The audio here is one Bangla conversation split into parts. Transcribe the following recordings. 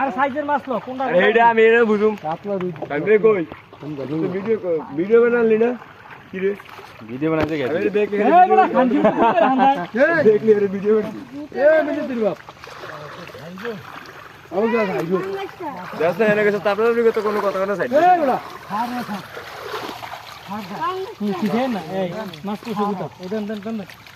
আর সাইজের মাছ লো কোনটা এইটা আমি এটা বুঝুম। আমি রে কই? ভিডিও ভিডিও বানালি না? কি রে? ভিডিও বানাতে গেছি আমি দেখ এই বড় খানজি দেখলি আরে ভিডিও করছি এ মিলে দিল বাপ। জাস্ট এনে গেছে তারপরে দিকে তো কোনো কথা কথা সাইড না এই মাছ তো শুধু তো এই দেন দেন দেন দেন। তোমার হাত তোলা অল্প করে বসতে দেন দেখা দিলে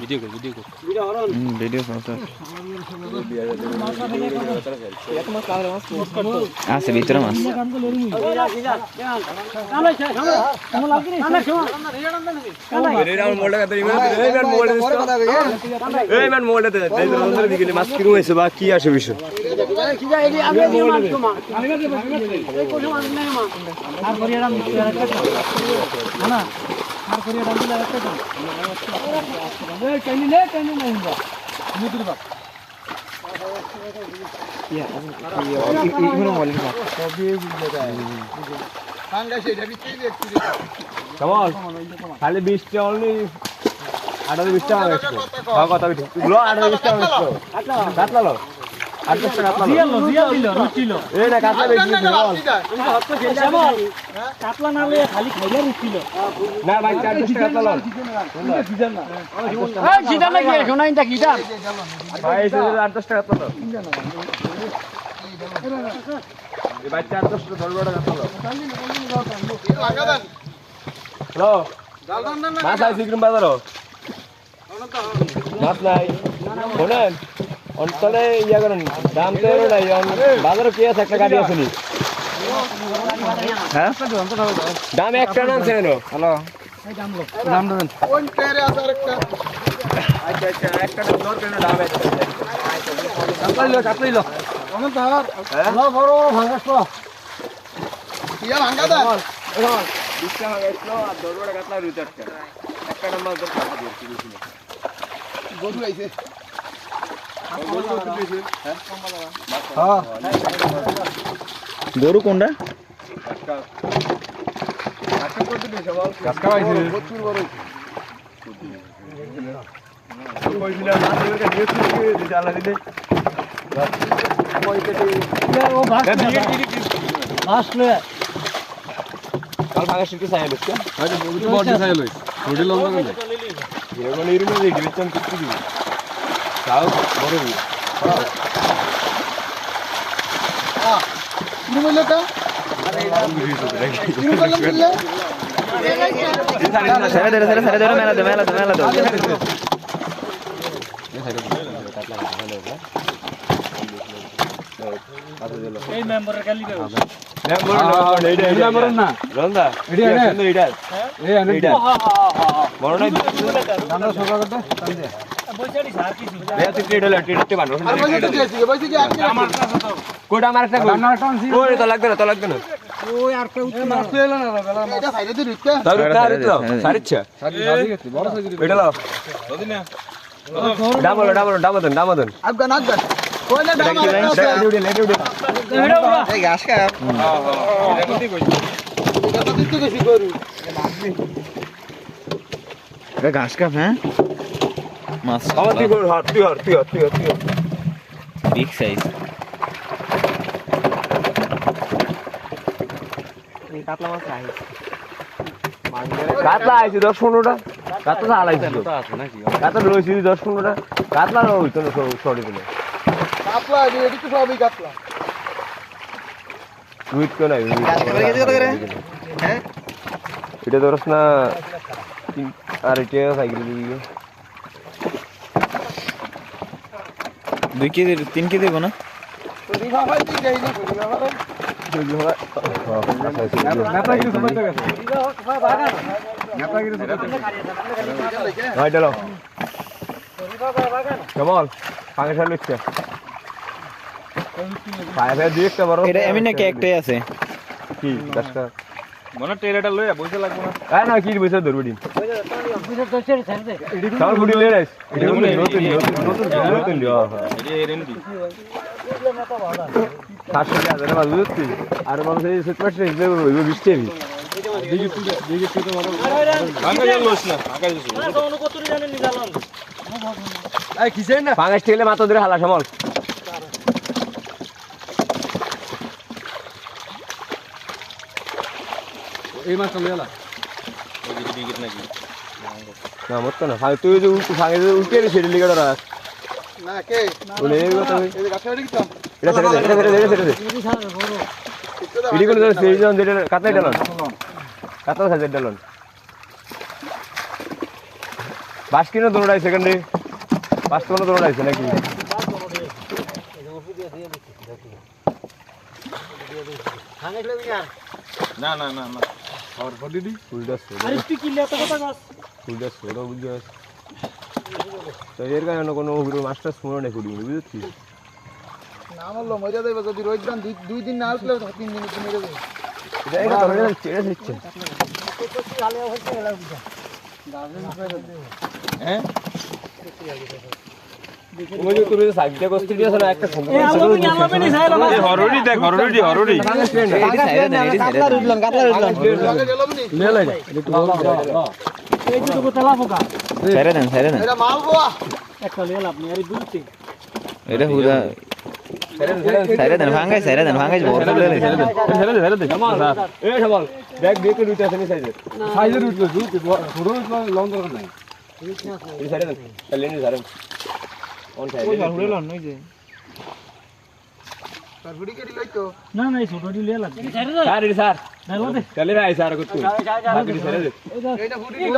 ভিডিও কর ভিডিও কর ভিডিও ফটো আছে ভিতরে মাছ মাছ বা কি আসে বিষয় না না আর করিয়া রাম দিলে দাও এই কাইনি নে কাইনি নাই হিন্দা। মুদির বাপ খালি বিশটা অনলি আঠারো বিশটা কথা বিঠি লো আঠারো বিশটা কাতলা লো আট দশটা দশ বারোটা কাতলা হ্যালো? মাছ আছে বাজারও? মাছ নাই। শোনেন। অঞ্চলে ইয়া করেন দাম তো এরও নাই বাজারে কি আছে একটা গাড়ি আছে নি। হ্যাঁ? দাম একটা না আছে কেন হ্যালো। দাম আচ্ছা আচ্ছা একটা দর কেন দাম একটা কাতলাই লো কাতলাই লো। লো বড় ভাঙাস তো বিশ টাকা গেছিল আর দশ বারোটা কাতলা রুই একটা নাম্বার দর দিয়েছি গরু কোনটা? ভাগ কাল ভাঙা শিখতে চাই লোককে বডি সাইল হই বডি লং লং এরকম এরকম দেখি বেচন কিচ্ছু দিবি তাও বড় দিবি সেরে দে সেরে সেরে মেলা দে মেলা দে মেলা দে। ডাবল ডাবল ডাবল ডাবল ঘাস খাও এটা ঘাস খাব হ্যাঁ? মাছ। আমার তুই কর হাত তুই হাত তুই হাত তুই হাত তুই বিগ সাইজ কাতলা আইছে দশ পনেরোটা। কাতলা আলাইছিল কাতলা রয়েছে দশ পনেরোটা। কাতলা হইতো না সরি দিলে রুইট কেউ নাই কাতলা। কেজি কত? এটা ধরস না আর এটা সাইকেল দিয়ে দুই কেজি তিন কেজি দেবো না? কেমন পাঙ্গে সার লিখছে পায়ে দুই একটা বড় এটা এমনি নাকি একটাই আছে? কি দশটা? মনে টেরাটা লইয়া বইতে লাগবো না হ্যাঁ না কি বসে ধরবি দিন দুটো তো ছেড়ে ছেড়ে দে সব গুটি রাইস এটা নতুন নতুন নতুন নতুন দিও সাতশো টাকা ধরে আর মানুষ এই সেট পাচ্ছে ওই বৃষ্টি হবে ভাঙ্গা গেল লইছ না ভাঙ্গা গেছ পাঙ্গাস ঠেলে মাথা ধরে হালা সমল এই মাছটা লইলা না মত না। ফাঁকে তুই যে উল্টে ফাঁকে যে উল্টে রে সেটা লিগে ডরা না কে? বলে। এই কথা। এই গাছটা দেখতাম এটা ছেড়ে দে এটা ছেড়ে দে এটা ছেড়ে দে। ইডি করে ধরে সেই জন যেটা কাতাই ডালন কাতা সাইজের ডালন বাস কিনো দৌড়াই সেকেন্ডে বাস কোনো দৌড়াইছে নাকি? না না না না। ফুলটা আরে তুই কি লেতো কথা গাছ? ফুলটা ছোট বুঝছিস তো এর কারণে কোনো হুড়ো মাস্টার স্মরণ নেই কুড়ি বুঝছিস না বলল মজা দেবে যদি রোজ দান দুই দুই দিন না আসলে তিন দিন তুমি দেবে। এটা এটা তো ছেড়ে দিচ্ছে। হ্যাঁ? এটি দেন দেন। দেন দেন। হুদা সাইডে দেন ভাঙ্গাই সাইডে দেন ভাঙ্গাই বড় বলে লেছে ছেড়ে দে ছেড়ে দে সামাল এই সামাল দেখ দেখ তো দুইটা আছে সাইজের সাইজের উঠল দুই ছোট উঠল লং দরকার নাই। এই সাইডে দেন। তাহলে নি ধরেন। না না স্যার স্যার। চলে স্যার কত বাকি এইটা ফুটি দিল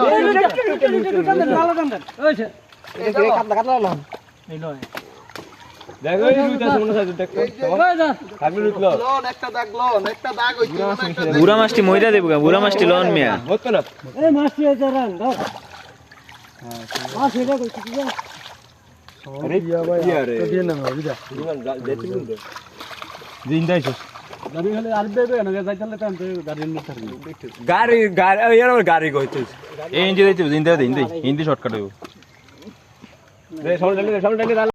এই লয় দেখ দুইটা দেখ। লন একটা দাগ লন একটা দাগ হইছে বুড়া মাছটি মইরা দেব গা বুড়া মাছটি লন মিয়া। হতো না এই মাছটি এই ধর। মাছ এটা কইছি কি গাড়ি হলে আর দেবে না যাইতালে টাইম তো গাড়ি নিতে থাকবে গাড়ি গাড়ি এর গাড়ি কইছিস এই হিন্দি দিতে হিন্দি শর্টকাট হইব